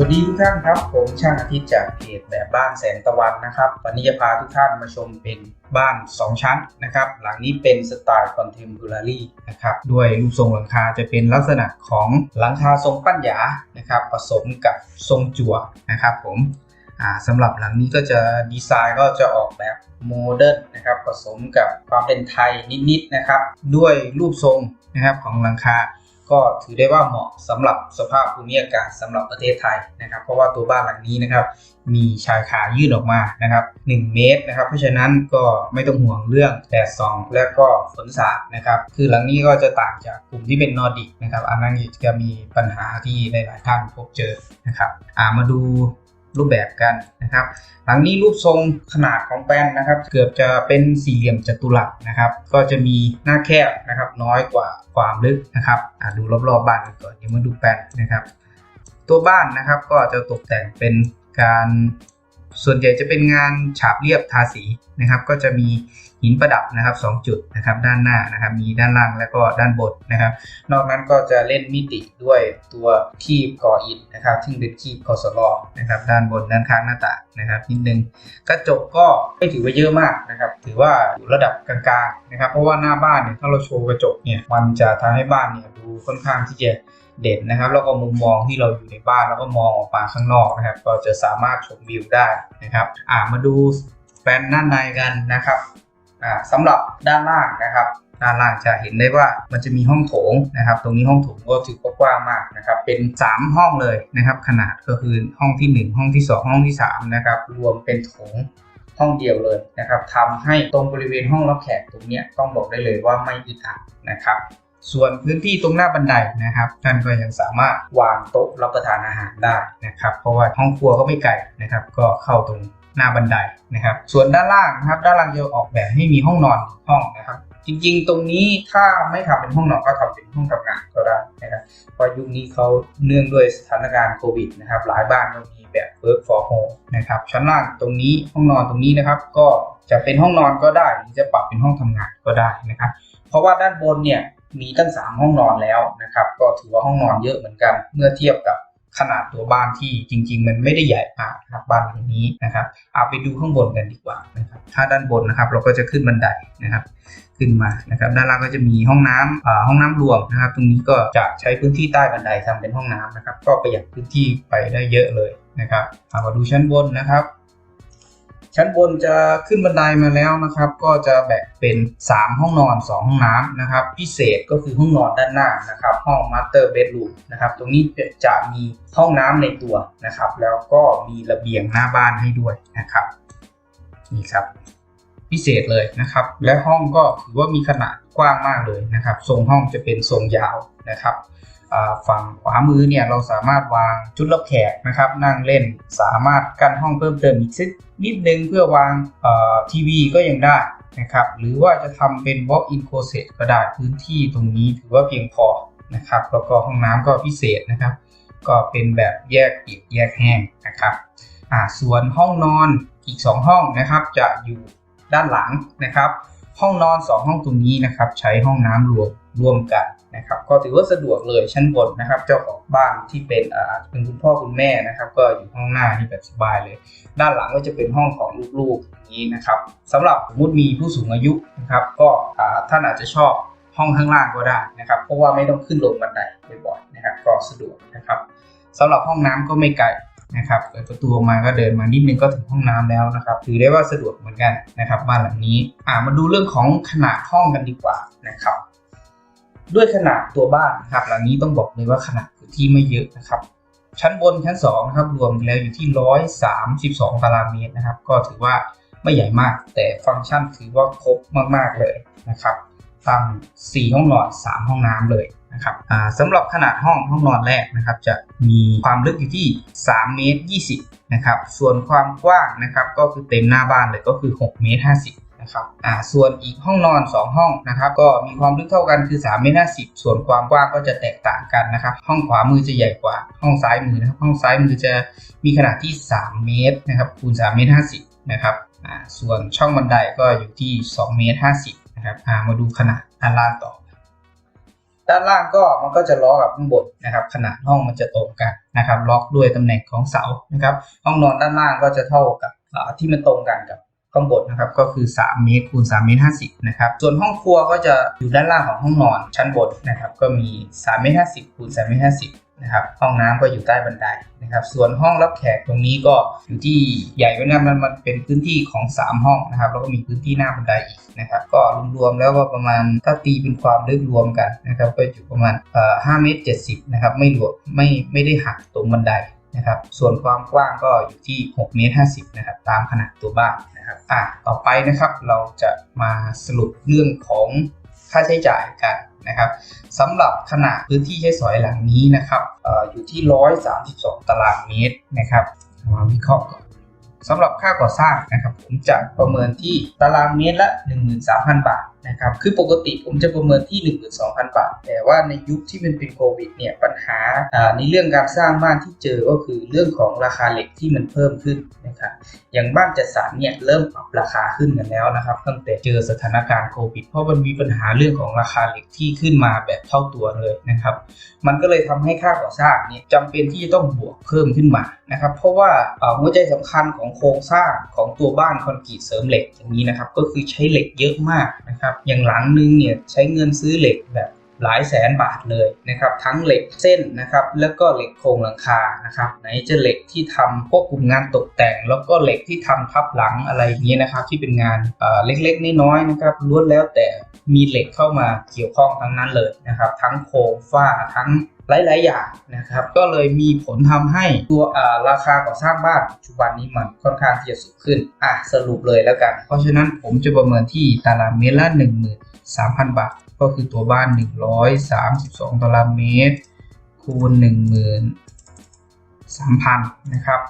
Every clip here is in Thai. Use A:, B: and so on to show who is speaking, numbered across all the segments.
A: วัสดีทุกท่านครับ ผมช่างอาทิตย์จากเพจแบบบ้านแสงตะวันนะครับ วันนี้จะพาทุกท่านมาชมเป็นบ้าน 2 ชั้นนะครับ หลังนี้เป็นสไตล์คอนเทม p o r a r y นะครับ ด้วยรูปทรงหลังคาจะเป็นลักษณะของหลังคาทรงปั้นหยานะครับ ผสมกับทรงจั่วนะครับ ผมสำหรับหลังนี้ก็จะดีไซน์ก็จะออกแบบโมเดิร์นนะครับผสมกับความเป็นไทยนิดๆนะครับ ด้วยรูปทรงนะครับของหลังคา ก็ถือได้ว่าเหมาะสำหรับสภาพภูมิอากาศสำหรับประเทศไทยนะครับ เพราะว่าตัวบ้านหลังนี้นะครับ มีชายคายื่นออกมานะครับ 1 เมตรนะครับ เพราะฉะนั้นก็ไม่ต้องห่วงเรื่องแดดส่อง และก็ฝนสาดนะครับ คือหลังนี้ก็จะต่างจากกลุ่มที่เป็นนอร์ดิกนะครับอันนั้นจะมีปัญหาที่หลายๆท่านพบเจอนะครับ อ่ามาดู รูปแบบกันนะครับ หลังนี้รูปทรงขนาดของแป้นนะครับ เกือบจะเป็นสี่เหลี่ยมจัตุรัสนะครับ ก็จะมีหน้าแคบนะครับ น้อยกว่าความลึกนะครับอะดูรอบๆบ้านกันก่อนเดี๋ยวมาดูแป้นนะครับ ตัวบ้านนะครับก็จะตกแต่งเป็นการส่วนใหญ่จะเป็นงานฉาบเรียบทาสีนะครับ ก็จะมี หินประดับนะครับ2จุดนะครับด้านหน้านะครับมีด้านล่างและก็ด้านบนนะครับ นอกนั้นก็จะเล่นมิติด้วยตัวคีบก่ออิฐนะครับซึ่งเป็นคีบกสลนะครับด้านบนด้านข้างหน้าต่างนะครับนิดนึงกระจกก็ไม่ถือว่าเยอะมากนะครับถือว่าอยู่ระดับกลางๆนะครับ เพราะว่าหน้าบ้านเนี่ยถ้าเราโชว์กระจกเนี่ยมันจะทำให้บ้านเนี่ยดูค่อนข้างที่จะเด่นนะครับแล้วก็มุมมองที่เราอยู่ในบ้านแล้วก็มองออกมาข้างนอกนะครับ ก็จะสามารถชมวิวได้นะครับ อ่ามาดูแปลนด้านในกันนะครับ สำหรับด้านล่างนะครับด้านล่างจะเห็นได้ว่ามันจะมีห้องโถงนะครับ ตรงนี้ห้องโถงก็ถือว่ากว้างมากนะครับ เป็น 3 ห้องเลยนะครับ ขนาดก็คือห้องที่ 1 ห้องที่ 2 ห้องที่ 3 นะครับ รวมเป็นโถงห้องเดียวเลยนะครับทำให้ตรงบริเวณห้องรับแขกตรงนี้ต้องบอกได้เลยว่าไม่อึดอัดนะครับ ส่วนพื้นที่ตรงหน้าบันไดนะครับท่านก็ยังสามารถวางโต๊ะรับประทานอาหารได้นะครับ เพราะว่าห้องครัวก็ไม่ไกลนะครับ ก็เข้าตรง หน้าบันไดนะครับ ส่วนด้านล่างนะครับ ด้านล่างจะออกแบบให้มีห้องนอนห้องนะครับ จริงๆ ตรงนี้ถ้าไม่ทำเป็นห้องนอนก็ทำเป็นห้องทำงานก็ได้นะครับเพราะยุคนี้เขาเนื่องด้วยสถานการณ์โควิดนะครับ หลายบ้านก็มีแบบ work for home นะครับ ชั้นล่างตรงนี้ห้องนอนตรงนี้นะครับ ก็จะเป็นห้องนอนก็ได้หรือจะปรับเป็นห้องทำงานก็ได้นะครับ เพราะว่าด้านบนเนี่ยมีตั้ง 3 ห้องนอนแล้วนะครับ ก็ถือว่าห้องนอนเยอะเหมือนกัน เมื่อเทียบกับ ขนาดตัวบ้านที่จริง ๆ มันไม่ได้ใหญ่มากนะครับบ้านหลังนี้นะครับเอาไปดูข้างบนกันดีกว่านะครับถ้าด้านบนนะครับเราก็จะขึ้นบันไดนะครับขึ้นมานะครับด้านล่างก็จะมีห้องน้ำอ่าห้องน้ำรวมนะครับ ตรงนี้ก็จะใช้พื้นที่ใต้บันไดทำเป็นห้องน้ำนะครับ ก็ประหยัดพื้นที่ไปได้เยอะเลยนะครับเอามาดูชั้นบนนะครับ ชั้นบนจะขึ้นบันไดมาแล้วนะครับ ก็จะแบ่งเป็น 3 ห้องนอน 2 ห้องน้ำนะครับ พิเศษก็คือห้องนอนด้านหน้านะครับ ห้อง Master Bedroom นะครับ ตรงนี้จะมีห้องน้ำในตัวนะครับ แล้วก็มีระเบียงหน้าบ้านให้ด้วยนะครับนี่ครับพิเศษเลยนะครับ และห้องก็ถือว่ามีขนาดกว้างมากเลยนะครับ ทรงห้องจะเป็นทรงยาวนะครับ ฝั่งขวามือเนี่ยเราสามารถวางจุดรับแขกนะครับ นั่งเล่นสามารถกั้นห้องเพิ่มเติมอีกสักนิดนึงเพื่อวางทีวีก็ยังได้นะครับหรือว่าจะทำเป็น walk-in closet ก็ได้พื้นที่ตรงนี้ถือว่าเพียงพอนะครับแล้วก็ห้องน้ำก็พิเศษนะครับ ก็เป็นแบบแยกเปียกแยกแห้งนะครับอ่าส่วนห้องนอนอีก 2 ห้องนะครับ จะอยู่ด้านหลังนะครับ ห้องนอน 2 ห้องตรงนี้นะครับ ใช้ห้องน้ำรวมร่วมกัน นะครับก็ถือว่าสะดวกเลยชั้นบนนะครับ เจ้าของบ้านที่เป็นอ่าเป็นคุณพ่อคุณแม่นะครับ ก็อยู่ห้องหน้านี่แบบสบายเลย ด้านหลังก็จะเป็นห้องของลูกๆอย่างนี้นะครับสำหรับสมมติมีผู้สูงอายุนะครับ ก็อ่าท่านอาจจะชอบห้องข้างล่างก็ได้นะครับ เพราะว่าไม่ต้องขึ้นลงบันไดบ่อยๆนะครับ ก็สะดวกนะครับสำหรับห้องน้ำก็ไม่ไกลนะครับเปิดประตูออกมาก็เดินมานิดนึงก็ถึงห้องน้ำแล้วนะครับถือได้ว่าสะดวกเหมือนกันนะครับบ้านหลังนี้อ่ามาดูเรื่องของขนาดห้องกันดีกว่านะครับ ด้วยขนาดตัวบ้านนะครับ หลังนี้ต้องบอกเลยว่าขนาดพื้นที่ไม่เยอะนะครับ ชั้นบนชั้น2นะครับรวมแล้วอยู่ที่ 132 ตารางเมตรนะครับ ก็ถือว่าไม่ใหญ่มาก แต่ฟังก์ชันถือว่าครบมากๆเลยนะครับตั้ง4ห้องนอน 3 ห้องน้ำเลยนะครับสำหรับขนาดห้องห้องนอนแรกนะครับ จะมีความลึกอยู่ที่3เมตร20นะครับ ส่วนความกว้างนะครับก็คือเต็มหน้าบ้านเลยก็คือ6เมตร50 นะครับอ่าส่วนอีกห้องนอน 2 ห้องนะครับก็มีความลึกเท่ากันคือ3เมตร50ส่วนความกว้างก็จะแตกต่างกันนะครับห้องขวามือจะใหญ่กว่าห้องซ้ายมือนะครับห้องซ้ายมือจะมีขนาดที่ 3 เมตรนะครับคูณ3เมตร50นะครับอ่าส่วนช่องบันไดก็อยู่ที่2เมตร50นะครับอ่ามาดูขนาดด้านล่างต่อด้านล่างก็มันก็จะล้อกับข้างบนนะครับ ขนาดห้องมันจะตรงกันนะครับ ล็อกด้วยตำแหน่งของเสานะครับ ห้องนอนด้านล่างก็จะเท่ากับที่มันตรงกันกับ ข้างบนนะครับก็คือ 3 เมตรคูณ3เมตร50นะครับส่วนห้องครัวก็จะอยู่ด้านล่างของห้องนอนชั้นบนนะครับก็มี3เมตร50คูณ3เมตร50นะครับห้องน้ำก็อยู่ใต้บันไดนะครับส่วนห้องรับแขกตรงนี้ก็อยู่ที่ใหญ่ไว้นะมันมันเป็นพื้นที่ของ 3 ห้องนะครับแล้วก็มีพื้นที่หน้าบันไดอีกนะครับก็รวมๆแล้วก็ประมาณถ้าตีเป็นความลึกรวมกันนะครับก็อยู่ประมาณเอ่อ5เมตร70นะครับไม่รวมไม่ไม่ได้หักตรงบันได นะครับ ส่วนความกว้างก็อยู่ที่6เมตร50นะครับตามขนาดตัวบ้านนะครับอะต่อไปนะครับเราจะมาสรุปเรื่องของค่าใช้จ่ายกันนะครับสำหรับขนาดพื้นที่ใช้สอยหลังนี้นะครับออยู่ที่ 132 ตารางเมตรนะครับมาวิเคราะห์ก่อนสำหรับค่าก่อสร้างนะครับผมจะประเมินที่ตารางเมตรละ 13,000 บาทนะครับ คือปกติผมจะประเมินที่ 12,000 บาท แต่ว่าในยุคที่มันเป็นโควิดเนี่ย ปัญหาในเรื่องการสร้างบ้านที่เจอก็คือเรื่องของราคาเหล็กที่มันเพิ่มขึ้นนะครับ อย่างบ้านจัดสรรเนี่ยเริ่มปรับราคาขึ้นกันแล้วนะครับ ตั้งแต่เจอสถานการณ์โควิด เพราะมันมีปัญหาเรื่องของราคาเหล็กที่ขึ้นมาแบบเท่าตัวเลยนะครับ มันก็เลยทำให้ค่าก่อสร้างเนี่ยจำเป็นที่จะต้องบวกเพิ่มขึ้นมานะครับ เพราะว่าหัวใจสำคัญของโครงสร้างของตัวบ้านคอนกรีตเสริมเหล็กอย่างนี้นะครับ ก็คือใช้เหล็กเยอะมากนะครับอย่างหลังนึงเนี่ยใช้เงินซื้อเหล็กแบบหลายแสนบาทเลยนะครับ ทั้งเหล็กเส้นนะครับ แล้วก็เหล็กโครงหลังคานะครับ ไหนจะเหล็กที่ทำพวกกลุ่มงานตกแต่ง แล้วก็เหล็กที่ทำทับหลังอะไรอย่างเงี้ยนะครับ ที่เป็นงานเอ่อเล็กๆน้อยๆนะครับล้วนแล้วแต่มีเหล็กเข้ามาเกี่ยวข้องทั้งนั้นเลยนะครับ ทั้งโครงฝ้าทั้ง หลาย ๆ อย่างนะครับ ก็เลยมีผลทำให้ตัวราคาก่อสร้างบ้านปัจจุบันนี้มันค่อนข้างที่จะสูงขึ้น อะสรุปเลยแล้วกัน เพราะฉะนั้นผมจะประเมินที่ตารางเมตรละ13,000 บาท ก็คือตัวบ้าน 132 ตารางเมตรคูณ13,000 นะครับ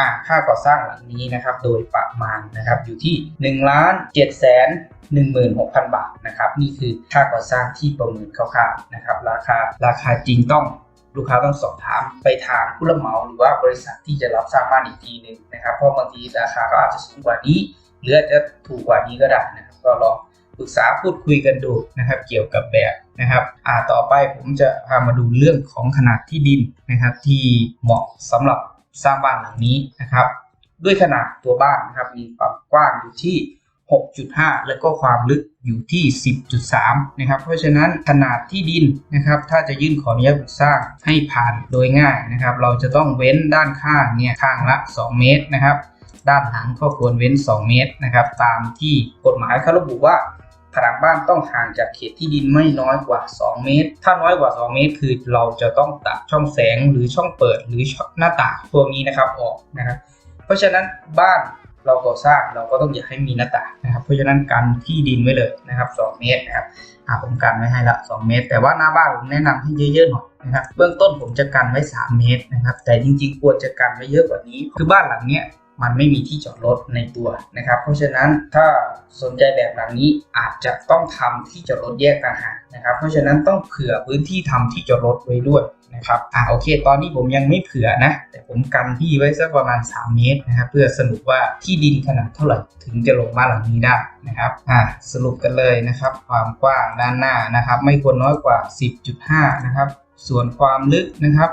A: อะค่าก่อสร้างหลังนี้นะครับ โดยประมาณนะครับอยู่ที่ 1 ล้าน7แสน16,000 บาทนะครับนี่คือค่าก่อสร้างที่ประเมินคร่าวๆนะครับราคาราคาจริงต้องลูกค้าต้องสอบถามไปทางผู้รับเหมาหรือว่าบริษัทที่จะรับสร้างบ้านอีกทีหนึ่งนะครับ เพราะบางทีราคาก็อาจจะสูงกว่านี้ หรืออาจจะถูกกว่านี้ก็ได้นะครับ ก็ลองปรึกษาพูดคุยกันดูนะครับ เกี่ยวกับแบบนะครับอ่าต่อไปผมจะพามาดูเรื่องของขนาดที่ดินนะครับ ที่เหมาะสำหรับ สร้างบ้านหลังนี้นะครับ ด้วยขนาดตัวบ้านนะครับ มีความกว้างอยู่ที่ 6.5 แล้วก็ความลึกอยู่ที่ 10.3 นะครับ เพราะฉะนั้นขนาดที่ดินนะครับ ถ้าจะยื่นขออนุญาตสร้างให้ผ่านโดยง่ายนะครับ เราจะต้องเว้นด้านข้างเนี่ยข้างละ 2 เมตรนะครับ ด้านหลังก็ควรเว้น 2 เมตรนะครับ ตามที่กฎหมายเขาระบุว่า ผนังบ้านต้องห่างจากเขตที่ดินไม่น้อยกว่า 2 เมตร ถ้าน้อยกว่า 2 เมตร คือเราจะต้องตัดช่องแสงหรือช่องเปิดหรือหน้าต่างพวกนี้นะครับออกนะครับ เพราะฉะนั้นบ้านเราก่อสร้างเราก็ต้องอย่าให้มีหน้าต่างนะครับ เพราะฉะนั้นกันที่ดินไว้เลยนะครับ 2 เมตรนะครับอ่าผมกันไว้ให้ละ 2 เมตร แต่ว่าหน้าบ้านผมแนะนำให้เยอะๆหน่อยนะครับ เบื้องต้นผมจะกันไว้ 3 เมตรนะครับ แต่จริงๆ ควรจะกันไว้เยอะกว่านี้ คือบ้านหลังเนี้ย มันไม่มีที่จอดรถในตัวนะครับ เพราะฉะนั้นถ้าสนใจแบบหลังนี้อาจจะต้องทำที่จอดรถแยกต่างหากนะครับ เพราะฉะนั้นต้องเผื่อพื้นที่ทำที่จอดรถไว้ด้วยนะครับอ่าโอเค ตอนนี้ผมยังไม่เผื่อนะ แต่ผมกันที่ไว้สักประมาณ 3 เมตรนะครับ เพื่อสรุปว่าที่ดินขนาดเท่าไหร่ถึงจะลงบ้านหลังนี้ได้นะครับอ่าสรุปกันเลยนะครับ ความกว้างด้านหน้านะครับ ไม่ควรน้อยกว่า 10.5 นะครับ ส่วนความลึกนะครับ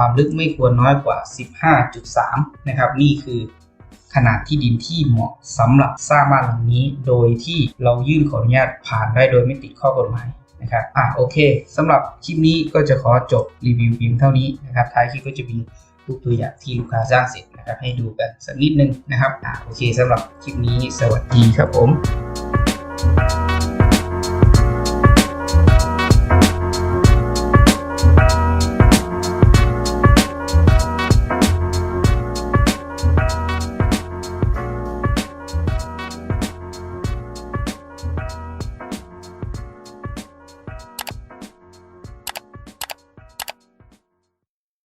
A: ความลึกไม่ควรน้อยกว่า 15.3 นะครับ นี่คือขนาดที่ดินที่เหมาะสำหรับสร้างบ้านหลังนี้ โดยที่เรายื่นขออนุญาตผ่านได้โดยไม่ติดข้อกฎหมายนะครับ อะโอเคสำหรับคลิปนี้ก็จะขอจบรีวิวเพียงเท่านี้นะครับ ท้ายคลิปก็จะมีรูปตัวอย่างที่ลูกค้าสร้างเสร็จนะครับ ให้ดูกันสักนิดนึงนะครับ อะโอเคสำหรับคลิปนี้สวัสดีครับผม